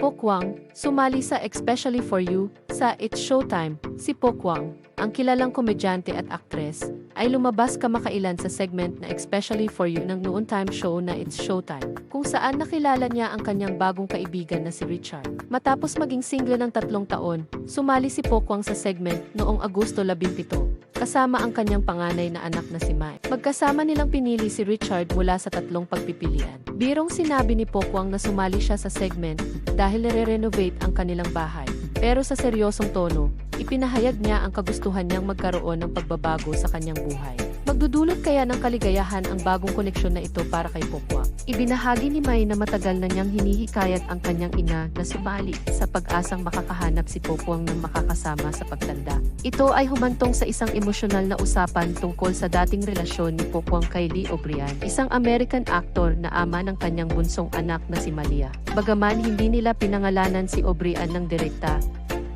Pokwang, sumali sa Especially For You, sa It's Showtime, si Pokwang, ang kilalang komedyante at aktres, ay lumabas kamakailan sa segment na Especially For You ng noon time show na It's Showtime, kung saan nakilala niya ang kanyang bagong kaibigan na si Richard. Matapos maging single ng tatlong taon, sumali si Pokwang sa segment noong Agosto 17 kasama ang kanyang panganay na anak na si Mai. Magkasama nilang pinili si Richard mula sa tatlong pagpipilian. Birong sinabi ni Pokwang na sumali siya sa segment dahil nare-renovate ang kanilang bahay. Pero sa seryosong tono, ipinahayag niya ang kagustuhan niyang magkaroon ng pagbabago sa kanyang buhay. Magdudulot kaya ng kaligayahan ang bagong koneksyon na ito para kay Pokwang. Ibinahagi ni Mai na matagal na niyang hinihikayat ang kanyang ina na sumali sa pag-asang makakahanap si Pokwang ng makakasama sa pagtanda. Ito ay humantong sa isang emosyonal na usapan tungkol sa dating relasyon ni Pokwang kay Lee O'Brien, isang American actor na ama ng kanyang bunsong anak na si Malia. Bagaman hindi nila pinangalanan si O'Brien ng direkta,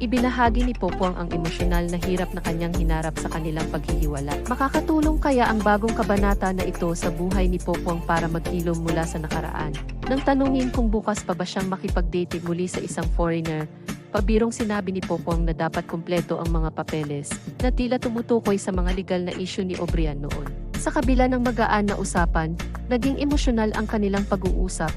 Ibinahagi ni Pokwang ang emosyonal na hirap na kanyang hinarap sa kanilang paghihiwala. Makakatulong kaya ang bagong kabanata na ito sa buhay ni Pokwang para magkilom mula sa nakaraan. Nang tanungin kung bukas pa ba siyang makipag-dating muli sa isang foreigner, pabirong sinabi ni Pokwang na dapat kumpleto ang mga papeles na tila tumutukoy sa mga legal na issue ni O'Brien noon. Sa kabila ng magaan na usapan, naging emosyonal ang kanilang pag-uusap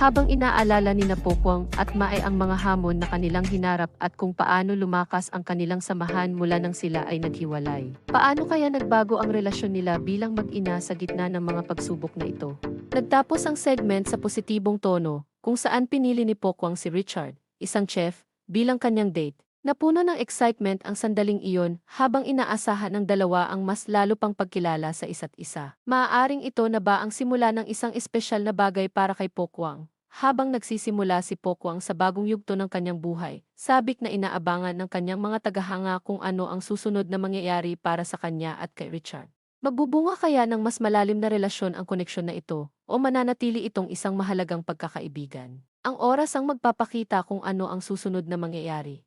habang inaalala ni Napokwang at Mae ang mga hamon na kanilang hinarap at kung paano lumakas ang kanilang samahan mula nang sila ay naghiwalay. Paano kaya nagbago ang relasyon nila bilang mag-ina sa gitna ng mga pagsubok na ito? Nagtapos ang segment sa positibong tono kung saan pinili ni Pokwang si Richard, isang chef, bilang kanyang date. Napuno ng excitement ang sandaling iyon habang inaasahan ng dalawa ang mas lalo pang pagkilala sa isa't isa. Maaaring ito na ba ang simula ng isang espesyal na bagay para kay Pokwang? Habang nagsisimula si Pokwang sa bagong yugto ng kanyang buhay, sabik na inaabangan ng kanyang mga tagahanga kung ano ang susunod na mangyayari para sa kanya at kay Richard. Magbubunga kaya ng mas malalim na relasyon ang koneksyon na ito o mananatili itong isang mahalagang pagkakaibigan? Ang oras ang magpapakita kung ano ang susunod na mangyayari.